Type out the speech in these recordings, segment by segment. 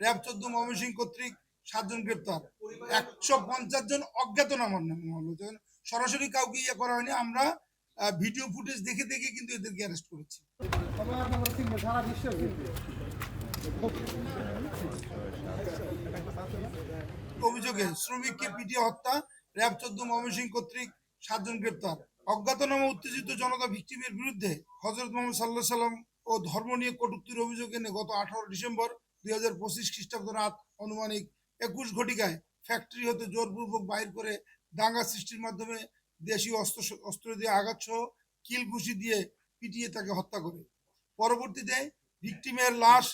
RAB চোদ্দ ময়মনসিং কর্তৃক সাতজন গ্রেপ্তার। একশো পঞ্চাশ জন অজ্ঞাতনামা হলো যেমন সরাসরি কাউকে ইয়ে করা হয়নি, আমরা ভিডিও ফুটেজ দেখে দেখে কিন্তু এদেরকে অ্যারেস্ট করেছি। অভিযোগে শ্রমিককে পিটিয়ে হত্যা র্যাব চোদ্দ ময়মনসিং কর্তৃক সাতজন গ্রেপ্তার। অজ্ঞাতনামা উত্তেজিত জনতা ভিক্টিমের বিরুদ্ধে হজরত মোহাম্মদ সাল্লাহ সাল্লাম ও ধর্ম নিয়ে কটুক্তির অভিযোগ এনে গত আঠারো ডিসেম্বর দুই হাজার পঁচিশ খ্রিস্টাব্দ রাত আনুমানিক একুশ ঘটিকায় ফ্যাক্টরি হতে জোরপূর্বক বাইর করে দাঙ্গা সৃষ্টির মাধ্যমে দেশীয় অস্ত্র অস্ত্র দিয়ে আঘাত সহ কিল ঘুষি দিয়ে পিটিয়ে তাকে হত্যা করে। পরবর্তীতে ভিকটিমের লাশ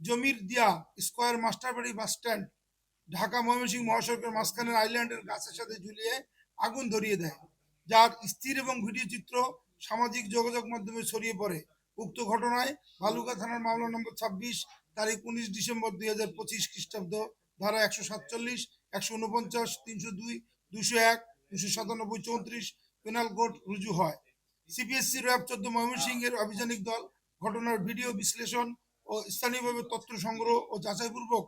Jamirdia square Masterbari bus stand, Dhaka Mymensingh মহাসড়কের মাঝখানের আইল্যান্ডের গাছের সাথে ঝুলিয়ে আগুন ধরিয়ে দেয়, যার স্থির এবং ভিডিও চিত্র সামাজিক যোগাযোগ মাধ্যমে ছড়িয়ে পড়ে। উক্ত ঘটনায় ভালুকা থানার মামলা নম্বর ছাব্বিশ, তারিখ উনিশ ডিসেম্বর দুই হাজার পঁচিশ খ্রিস্টাব্দ, ধারা একশো সাতচল্লিশ, একশো উনপঞ্চাশ, তিনশো দুই, দুশো এক, দুশো সাতানব্বই চৌত্রিশ পেনাল কোড রুজু হয়। সিপিএসসি র্যাব চোদ্দ ময়মনসিংহের আভিযানিক দল ঘটনার ভিডিও বিশ্লেষণ ও স্থানীয়ভাবে তথ্য সংগ্রহ ও যাচাইপূর্বক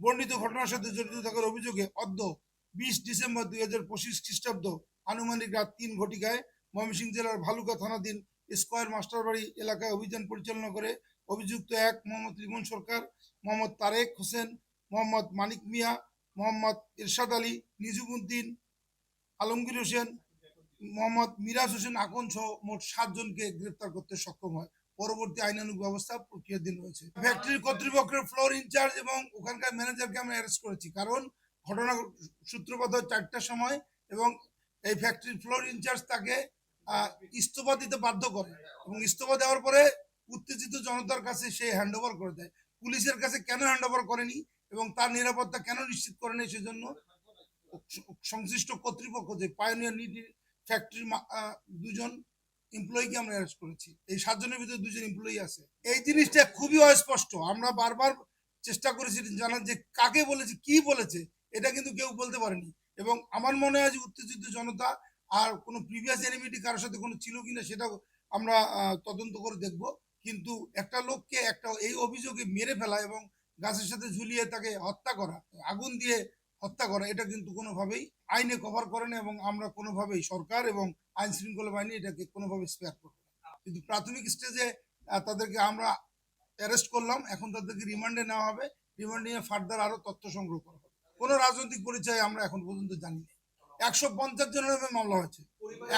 বর্ণিত ঘটনার সাথে জড়িত থাকার অভিযোগে অদ্য বিশ ডিসেম্বর দুই হাজার পঁচিশ খ্রিস্টাব্দ আনুমানিক রাত তিন ঘটিকায় ময়মনসিংহ জেলার ভালুকা থানাধীন স্কয়ার মাস্টারবাড়ি এলাকায় অভিযান পরিচালনা করে অভিযুক্ত এক, মোহাম্মদ রিমন সরকার, মোহাম্মদ তারেক হোসেন, মোহাম্মদ মানিক মিয়া, মোহাম্মদ ইরশাদ আলী, নিজুমুদ্দিন আলমগীর হোসেন, মোহাম্মদ মিরাজ হোসেন আকন সহ মোট সাতজনকে গ্রেপ্তার করতে সক্ষম হয়। পরবর্তী আইনানুগ ব্যবস্থা প্রক্রিয়াধীন রয়েছে। ফ্যাক্টরি কর্তৃপক্ষের ফ্লোর ইনচার্জ এবং ওখানকার ম্যানেজারকে আমরা অ্যারেস্ট করেছি কারণ ঘটনা সূত্রপাত হয় চারটার সময় এবং এই ফ্যাক্টরির ফ্লোর ইনচার্জ তাকে ইস্তফা দিতে বাধ্য করে। এবং ইস্তফা দেওয়ার পরে উত্তেজিত জনতার কাছে সে হ্যান্ড ওভার করে দেয়। পুলিশের কাছে কেন হ্যান্ড ওভার করেনি এবং তার নিরাপত্তা কেন নিশ্চিত করেনি সেজন্য সংশ্লিষ্ট কর্তৃপক্ষ যে পায়োনিয়ার নিটি ফ্যাক্টরির দুজন এমপ্লয়িকে আমরা অ্যারেস্ট করেছি। এই সাতজনের ভিতরে দুজন এমপ্লয়ি আছে। এই জিনিসটা খুবই অস্পষ্ট। আমরা বারবার চেষ্টা করেছি জানার যে কাকে বলেছে, কি বলেছে, এটা কিন্তু কেউ বলতে পারেনি। এবং আমার মনে হয় যে উত্তেজিত জনতা আর কোনো প্রিভিয়াস এনিমিটি কারোর সাথে কোনো ছিল কিনা সেটা আমরা তদন্ত করে দেখব। কিন্তু একটা লোককে একটা, এই অভিযোগে মেরে ফেলা এবং গাছের সাথে ঝুলিয়ে তাকে হত্যা করা, আগুন দিয়ে হত্যা করা, এটা কিন্তু কোনোভাবেই আইনে কভার করে না এবং আমরা কোনোভাবেই সরকার এবং আইন শৃঙ্খলা বাহিনী এটাকে কোনোভাবে স্পেয়ার করবে কিন্তু প্রাথমিক স্টেজে তাদেরকে আমরা অ্যারেস্ট করলাম, এখন তাদেরকে রিমান্ডে নেওয়া হবে। রিমান্ড নিয়ে ফার্দার আরও তথ্য সংগ্রহ করা হবে। কোনো রাজনৈতিক পরিচয় আমরা এখন পর্যন্ত জানি না। একশো পঞ্চাশ জনের নামে মামলা হয়েছে।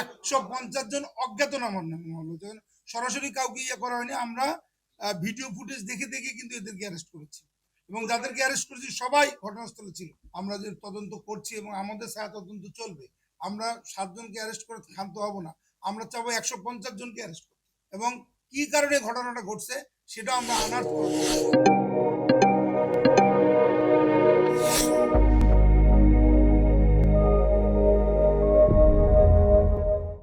একশো পঞ্চাশ জন অজ্ঞাতনামার নামে মামলা হয়েছে। সরাসরি কাউকে ইয়ে করা হয়নি, আমরা ভিডিও ফুটেজ দেখে দেখে কিন্তু এদেরকে অ্যারেস্ট করেছি। এবং যাদেরকে অ্যারেস্ট করেছি সবাই ঘটনাস্থলে ছিল। আমরা যে তদন্ত করছি এবং আমাদের ছায়া তদন্ত চলবে, আমরা সাতজনকে অ্যারেস্ট করে ক্ষান্ত হব না। আমরা চাবো একশো পঞ্চাশ জনকে অ্যারেস্ট করতে। এবং কি কারণে ঘটনাটা ঘটছে সেটা আমরা আনার